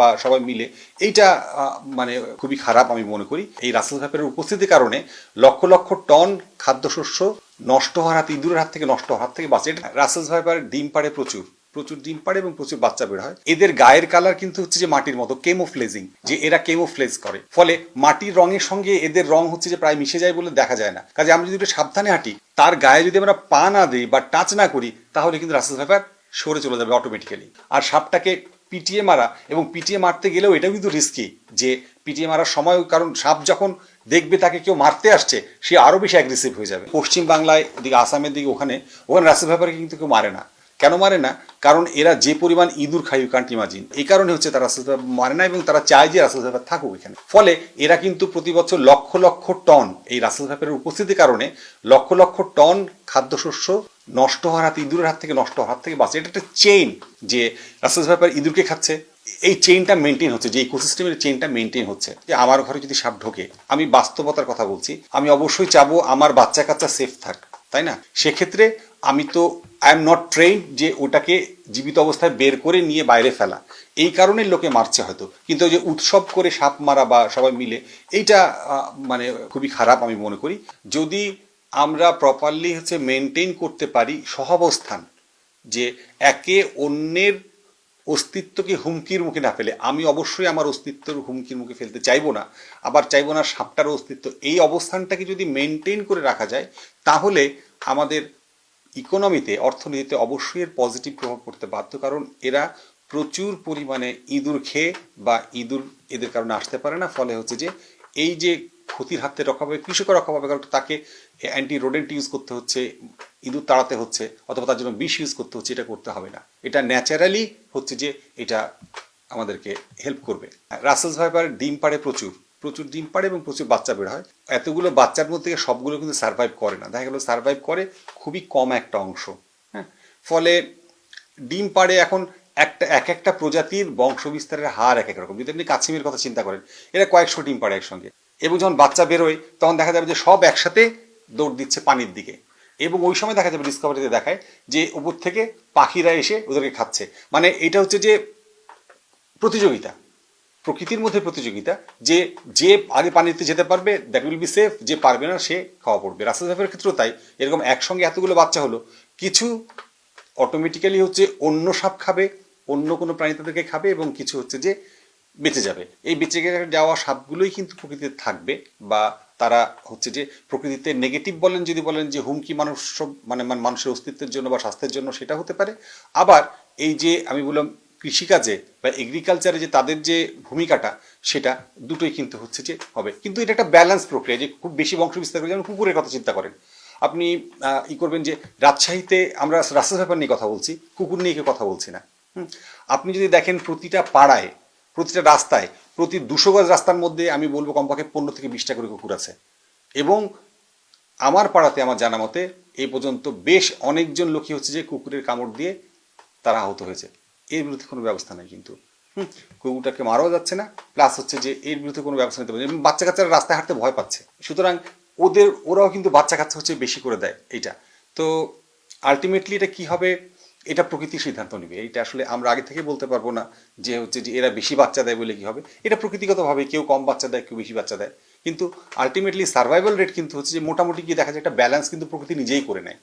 বা সবাই মিলে, এইটা মানে খুবই খারাপ আমি মনে করি। এই রাসেল ভাইপারের উপস্থিতির কারণে লক্ষ লক্ষ টন খাদ্যশস্য নষ্ট হওয়ার হাত, ইঁদুরের হাত থেকে নষ্ট হওয়ার থেকে বাঁচে এটা রাসেল ভাইপার ডিম পাড়ে প্রচুর প্রচুর ডিম পাড়ে এবং প্রচুর বাচ্চা বের হয়। এদের গায়ের কালার কিন্তু হচ্ছে যে মাটির মতো, কেমোফ্লেজিং, যে এরা কেমোফ্লেজ করে। ফলে মাটির রঙের সঙ্গে এদের রং হচ্ছে যে প্রায় মিশে যায় বলে দেখা যায় না। কাজে আমরা যদি একটু সাবধানে হাঁটি, তার গায়ে যদি আমরা পা না দিই বা টাচ না করি, তাহলে কিন্তু রাসেল ভাইপার সরে চলে যাবে অটোমেটিক্যালি আর সাপটাকে পিটিয়ে মারা এবং পিটিয়ে মারতে গেলেও এটা কিন্তু রিস্কি যে পিটিয়ে মারার সময় কারণ সাপ যখন দেখবে তাকে কেউ মারতে আসছে, সে আরও বেশি অ্যাগ্রেসিভ হয়ে যাবে। পশ্চিম বাংলায় দিকে আসামের দিকে ওখানে ওখানে রাসেল ব্যাপারে কিন্তু কেউ মারে না। কেন মারে না? কারণ এরা যে পরিমাণ ইঁদুর খায় ইউ কান্ট ইমাজিন এই কারণে হচ্ছে তারা রাসেল ভাইপার মারে না এবং তারা চায় যে রাসেল ভাইপার থাকুক এখানে ফলে এরা কিন্তু প্রতি বছর লক্ষ লক্ষ টন এই রাসেল ভাইপারের উপস্থিতির কারণে লক্ষ লক্ষ টন খাদ্যশস্য নষ্ট হওয়ার হাত, ইঁদুরের হাত থেকে নষ্ট হওয়ার হাত থেকে বাঁচে। এটা একটা চেইন যে রাসেল ভাইপার ইঁদুরকে খাচ্ছে। এই চেইনটা মেনটেন হচ্ছে, যে ইকোসিস্টেমের চেইনটা মেনটেন হচ্ছে। যে আমার ঘরে যদি সাপ ঢোকে, আমি বাস্তবতার কথা বলছি, আমি অবশ্যই চাবো আমার বাচ্চা কাচ্চা সেফ থাক। তাই না? সেক্ষেত্রে আমি তো আই এম নট ট্রেন যে ওটাকে জীবিত অবস্থায় বের করে নিয়ে বাইরে ফেলা। এই কারণে লোকে মারছে হয়তো। কিন্তু যে উৎসব করে সাপ মারা বা সবাই মিলে, এইটা মানে খুবই খারাপ আমি মনে করি। যদি আমরা প্রপারলি হচ্ছে মেনটেন করতে পারি সহাবস্থান, যে একে অন্যের অস্তিত্বকে হুমকির মুখে না ফেলে। আমি অবশ্যই আমার অস্তিত্বের হুমকির মুখে ফেলতে চাইব না। আবার চাইব না সাপটার অস্তিত্ব। এই অবস্থানটাকে যদি মেনটেন করে রাখা যায়, তাহলে আমাদের ইকোনমিতে অর্থনীতিতে অবশ্যই এর পজিটিভ প্রভাব পড়তে বাধ্য। কারণ এরা প্রচুর পরিমাণে ইঁদুর খেয়ে বা ইঁদুর এদের কারণে আসতে পারে না। ফলে হচ্ছে যে, এই যে ক্ষতির হাত রক্ষা পাবে কৃষকের রক্ষা পাবে, কারণ তাকে অ্যান্টি রোডেন্ট ইউজ করতে হচ্ছে, ইঁদুর তাড়াতে হচ্ছে, অথবা তার জন্য বিষ ইউজ করতে হচ্ছে, এটা করতে হবে না। এটা ন্যাচারালি হচ্ছে যে এটা আমাদেরকে হেল্প করবে। রাসেলস ভাইপার ডিম পাড়ে প্রচুর প্রচুর ডিম পাড়ে এবং প্রচুর বাচ্চা বের হয়। এতগুলো বাচ্চার মধ্যে সবগুলো কিন্তু সার্ভাইভ করে না। দেখা গেলো সার্ভাইভ করে খুবই কম একটা অংশ হ্যাঁ? ফলে ডিম পাড়ে এখন একটা, এক একটা প্রজাতির বংশ বিস্তারের হার এক এক রকম। যদি আপনি কাছিমের কথা চিন্তা করেন, এরা কয়েকশো ডিম পাড়ে একসঙ্গে। এবং যখন বাচ্চা বেরোয়, তখন দেখা যাবে যে সব একসাথে দৌড় দিচ্ছে পানির দিকে। এবং ওই সময় দেখা যাবে ডিসকভারিতে দেখায় যে উপর থেকে পাখিরা এসে ওদেরকে খাচ্ছে। মানে এটা হচ্ছে যে প্রতিযোগিতা। প্রকৃতির মধ্যে প্রতিযোগিতা যে যে আগে পানিতে যেতে পারবে দ্যাট উইল বি সেফ যে পারবে না, সে খাওয়া পড়বে। রাস্তা সাফের ক্ষেত্রেও তাই। এরকম একসঙ্গে এতগুলো বাচ্চা হলো, কিছু অটোমেটিক্যালি হচ্ছে অন্য সাপ খাবে, অন্য কোনো প্রাণী তাদেরকে খাবে এবং কিছু হচ্ছে যে বেঁচে যাবে। এই বেঁচে যাওয়া সাপগুলোই কিন্তু প্রকৃতিতে থাকবে বা তারা হচ্ছে যে প্রকৃতিতে নেগেটিভ বলেন, যদি বলেন যে হুমকি মানুষ মানে মানুষের অস্তিত্বের জন্য বা স্বাস্থ্যের জন্য সেটা হতে পারে। আবার এই যে আমি বললাম কৃষিকাজে বা এগ্রিকালচারে যে তাদের যে ভূমিকাটা, সেটা দুটোই কিন্তু হচ্ছে যে হবে। কিন্তু এটা একটা ব্যালেন্স প্রক্রিয়া, যে খুব বেশি বংশ বিস্তার করে যেমন কুকুরের কথা চিন্তা করেন। আপনি ই করবেন যে রাজশাহীতে আমরা রাস্তা ব্যাপার নিয়ে কথা বলছি, কুকুর নিয়ে কেউ কথা বলছি না। আপনি যদি দেখেন প্রতিটা পাড়ায় প্রতিটা রাস্তায় প্রতি দুশো গজ রাস্তার মধ্যে আমি বলব কমপক্ষে পনেরো থেকে বিশটা করে কুকুর আছে। এবং আমার পাড়াতে আমার জানা মতে এই পর্যন্ত বেশ অনেকজন লোকই হচ্ছে যে কুকুরের কামড় দিয়ে তারা আহত হয়েছে। এর বিরুদ্ধে কোনো ব্যবস্থা নেই কিন্তু। হুম, কুকুরটাকে মারাও যাচ্ছে না প্লাস হচ্ছে যে এর বিরুদ্ধে কোনো ব্যবস্থা নিতে পারছে বাচ্চা কাচ্চারা রাস্তায় হাঁটতে ভয় পাচ্ছে। সুতরাং ওদের ওরাও কিন্তু বাচ্চা কাচ্চা হচ্ছে বেশি করে দেয় এইটা। তো আলটিমেটলি এটা কি হবে? এটা প্রকৃতি সিদ্ধান্ত নেবে। এটা আসলে আমরা আগে থেকে বলতে পারব না যে হচ্ছে যে এরা বেশি বাচ্চা দেয় বলে কি হবে। এটা প্রকৃতিগতভাবে কেউ কম বাচ্চা দেয়, কেউ বেশি বাচ্চা দেয়। কিন্তু আলটিমেটলি সার্ভাইভাল রেট কিন্তু হচ্ছে যে মোটামুটি গিয়ে দেখা যায় একটা ব্যালেন্স কিন্তু প্রকৃতি নিজেই করে নেয়।